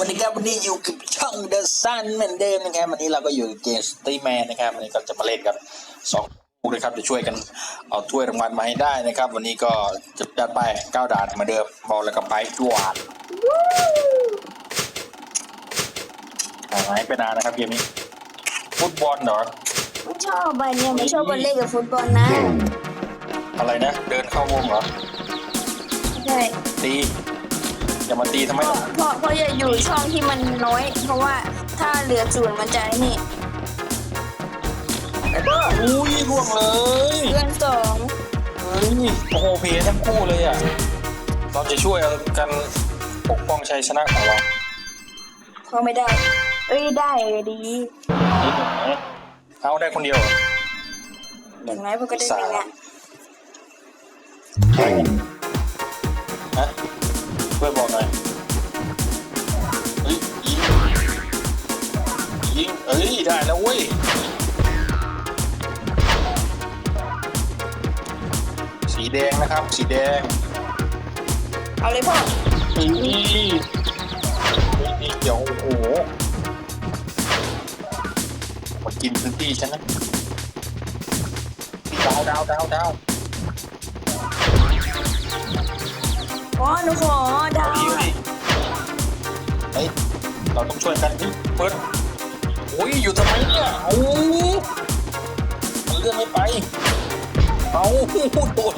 วัสดีครับวันนี้อยู่กับช่อง The Sun เหมือนเดิมนะครับวันนี้เราก็อยู่กับเกมสตีแมนนะครับวันนี้ก็จะมาเล่นกันสองคู่นะครับจะช่วยกันเอาถ้วยรางวัลมาให้ได้นะครับ วันนี้ก็จะดัดไปเก้าด่านเหมือนเดิมบอกแล้วก็ไปดวานหายไปนานนะครับเกมนี้ ฟุตบอลเหรอไม่ชอบใบเนี่ยไม่ชอบบอลเล่นกับฟุตบอลนะ อะไรนะ เดินเข้าวงเหรอใช่ตี อย่ามาตีทำไมเพราะเพราะเพราะอย่าอยู่ช่องที่มันน้อย เพราะว่าถ้าเหลือศูนย์มันจะไอ้นี่แล้วก็อุ้ยล่วงเลยเดือนสองเฮ้ยโอ้โหเพทั้งคู่เลยอะเราจะช่วยกันปกป้องชัยชนะของเราพอไม่ได้ เอ้ยได้เลยดีนิดหนึ่งนะเอาได้คนเดียวเหรออย่างน้อยพวกก็ได้หนึ่งอะฮะ เอ้ยได้แล้วเว้ยสีแดงนะครับ สีแดงเอาเลยพ่อเฮ้ยนี่เดี๋ยวโอ้โหมากินพื้นที่ฉันนะดาวดาวดาวดาวอ๋อหนูขอดาวดีดิเฮ้ยเราต้องช่วยกันนี่เปิดโอ้ยอยู่ทำไมเนี่ยเอามันเลื่อนไม่ไป เอาโดน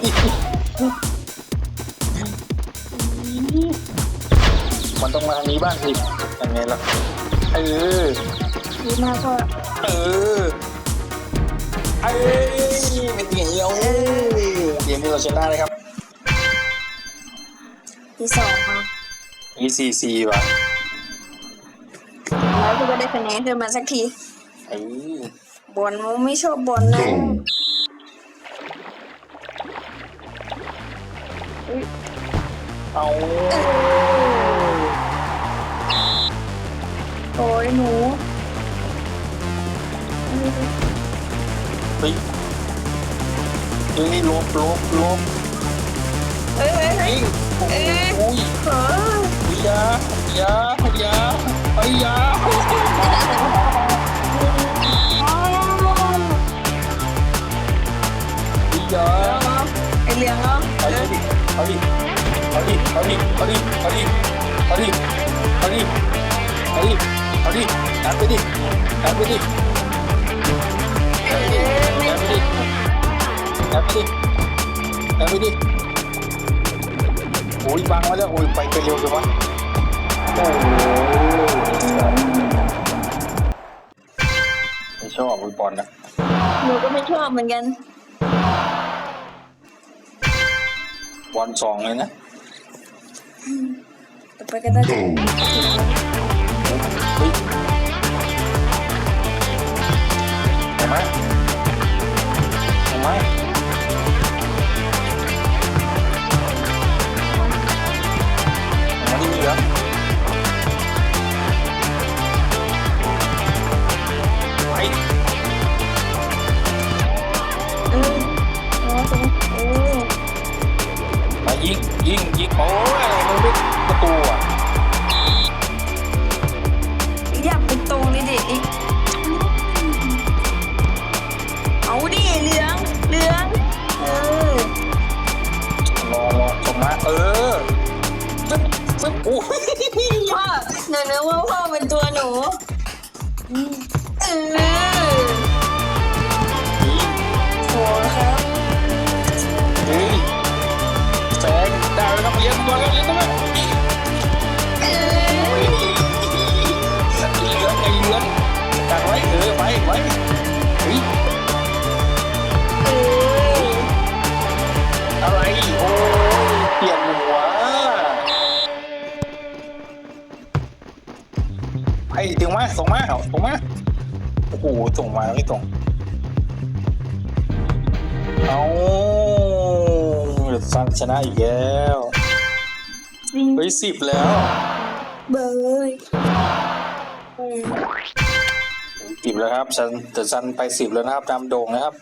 มันต้องมาทางนี้บ้างสิยังไงล่ะ เออดีมากพ่อเออเอ้ยเป็นเดียวเกมนี้เราชนะเลยครับที่สองค่ะ ECC ว่ะ แล้วพวกก็ได้คะแนนขึ้นมาสักทีเออบอลไม่ชอบบอลนะเอาเออโอ้ยหนูเฮ้ยเฮ้ยลบลบลบเฮ้ยเฮ้ยเฮ้ยเฮ้ยโอ้ยเอออยาอยาอยาไอ้ย เอาดิเอาดิเอาดิเอาดิเอาดิเอาดิเอาดิเอาดิเอาดิดันไปดิดันไปดิเออไม่ดันไปดิดันไปดิดันไปดิโอ้ยบังมาแล้วโอ้ยไปไปเร็วจังวะโอ้ไม่ชอบฟุตบอลนะหนูก็ไม่ชอบเหมือนกัน บอลสองเลยนะต่อไปก็ได้เฮ้ยเห็นไหม ยิงยิงยิงโอ้ยมันไม่ประตูอะอยากเป็นตรงนี่ดิอีกเอาดิเหลืองเหลืองเออรอรอส่งมาเออฟึ๊บฟึ๊บโอ้ยพ่อหนูนึกว่าพ่อเป็นตัวหนู ไอ้ถึงมาส่งมาเอาส่งมาโอ้โหส่งมาไม่ส่งเอาเดือดซันชนะอีกแล้วสิงเฮ้ยสิบแล้วเบยอืมสิบแล้วครับซันแต่ซันไปสิบแล้วนะครับตามโด่งนะครับ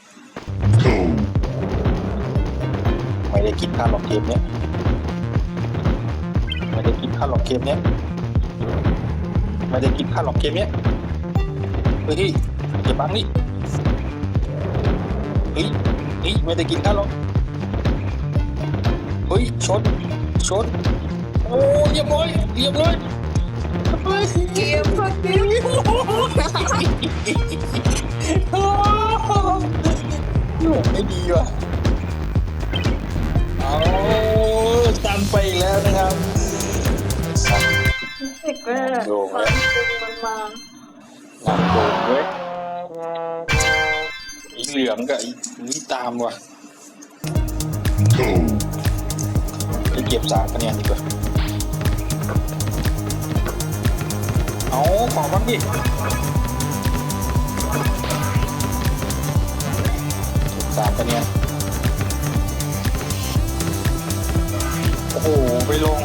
ไม่ได้คิดค่าหลอกเกมเนี้ยไม่ได้คิดค่าหลอกเกมเนี้ย ไม่ได้กินข้าวหรอกเกมเนี้ยเฮ้ยอย่าบังนี่เฮ้ยนี่ไม่ได้กินข้าวหรอกเฮ้ยชนชนโอ้ยเรียบร้อยเรียบร้อยเฮ้ยเกมพักเกมโอ้ไม่ดีว่ะ โด่งคเลวายมจริงมันมาหนักโด่งเว้ยอีเหลืองกับอีนี่ตามว่ะไปเก็บสามคะแนนดีกว่าเอาขอบ้างดิเก็บสามคะแนนโอ้โหไปลง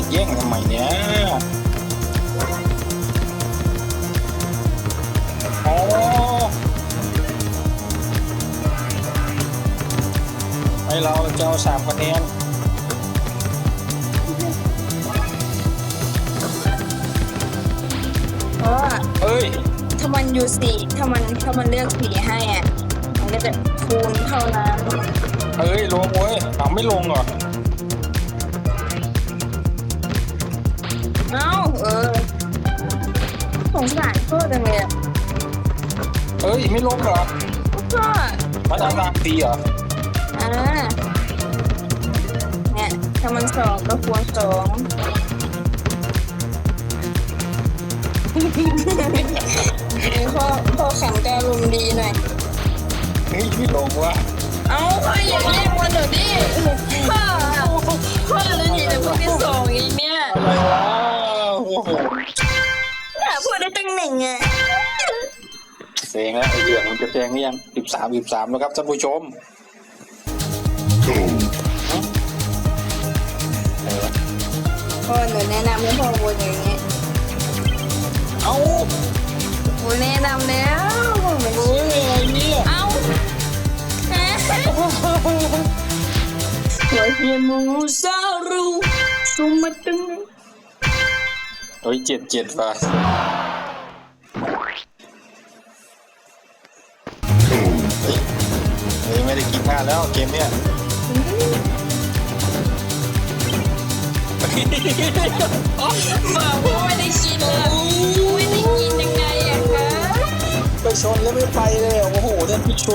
มาแย่งทำไมเนี่ยอ๋อให้เราจะเอาสามคะแนนเพราะว่าเอ้ย ถ้ามันอยู่สีถ้ามันถ้ามันเลือกสีให้อะ มันก็จะคูณเท่านั้น เอ้ยลงเว้ยเอาไม่ลงเหรอ งสารพ่อจังเลยอะเอ้ยไม่ลงเหรอพ่อมันเอาตามตีเหรออ่าเนี่ยถ้ามันสองก็คูณสองเอ้ยพ่อพ่อขันกอารมณ์ดีหน่อย เฮ้ยไม่ลงว่ะเอาพ่ออย่าเรียกมันเดี๋ยวดิพ่อพ่อจะหนีแต่พูดที่สอง หนึ่งอะเซงแล้วไอ้เหลืองมันจะแซงหรือยังสิบสามสิบสามแล้วครับท่านผู้ชมอะไรวะพ่อหนูแนะนำให้พ่อวนอย่างนี้เอ้าหนูแนะนำแล้วไม่เฮ้ยอะไรเนี่ยเอาฮะหัวเฮียมูซารูสุมาตึงเฮ้ยเจ็ดเจ็ดว่ะ ไม่ได้กินข้าวแล้วเกมเนี้ยบอกว่าไม่ได้กินอะไม่ได้กินยังไงอะคะไปชนแล้วไม่ไปเลยอะโอ้โหท่านผู้ช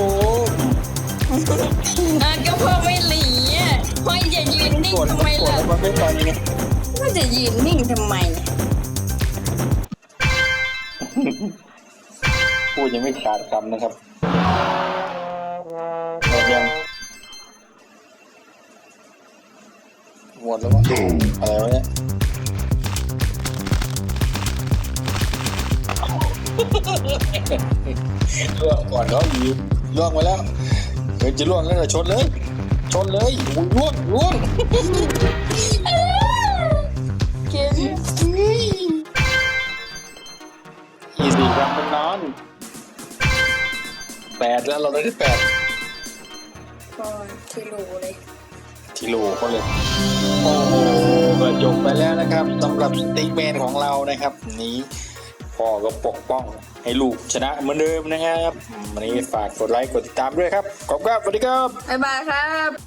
มอะก็พ่อไม่หลีอะพ่ออย่ายืนนิ่งกดทำไมกดล่ะแล้วมันไม่ไปไงก็จะยืนนิ่งทำไม พูดยังไม่ขาดคำนะครับ หมดยังหมดแล้ววะอะไรวะเนี่ยล่วงก่อนเขาอีกล่วงมาแล้วเดี๋ยวจะล่วงแล้วจะชนเลย ชนเลยโอ้ยล่วงล่วงเกมอีสี่ครับมันนอนแปดแล้วเราได้ที่แปดพ่อที่รู้เลยทิโลเขาเลย โอ้โหก็จบไปแล้วนะครับสำหรับสติ๊กแมนของเรานะครับ นี้พ่อก็ปกป้องให้ลูกชนะเหมือนเดิมนะครับ วันนี้ฝากกดไลค์กดติดตามด้วยครับ ขอบคุณครับสวัสดีครับ บ๊ายบายครับ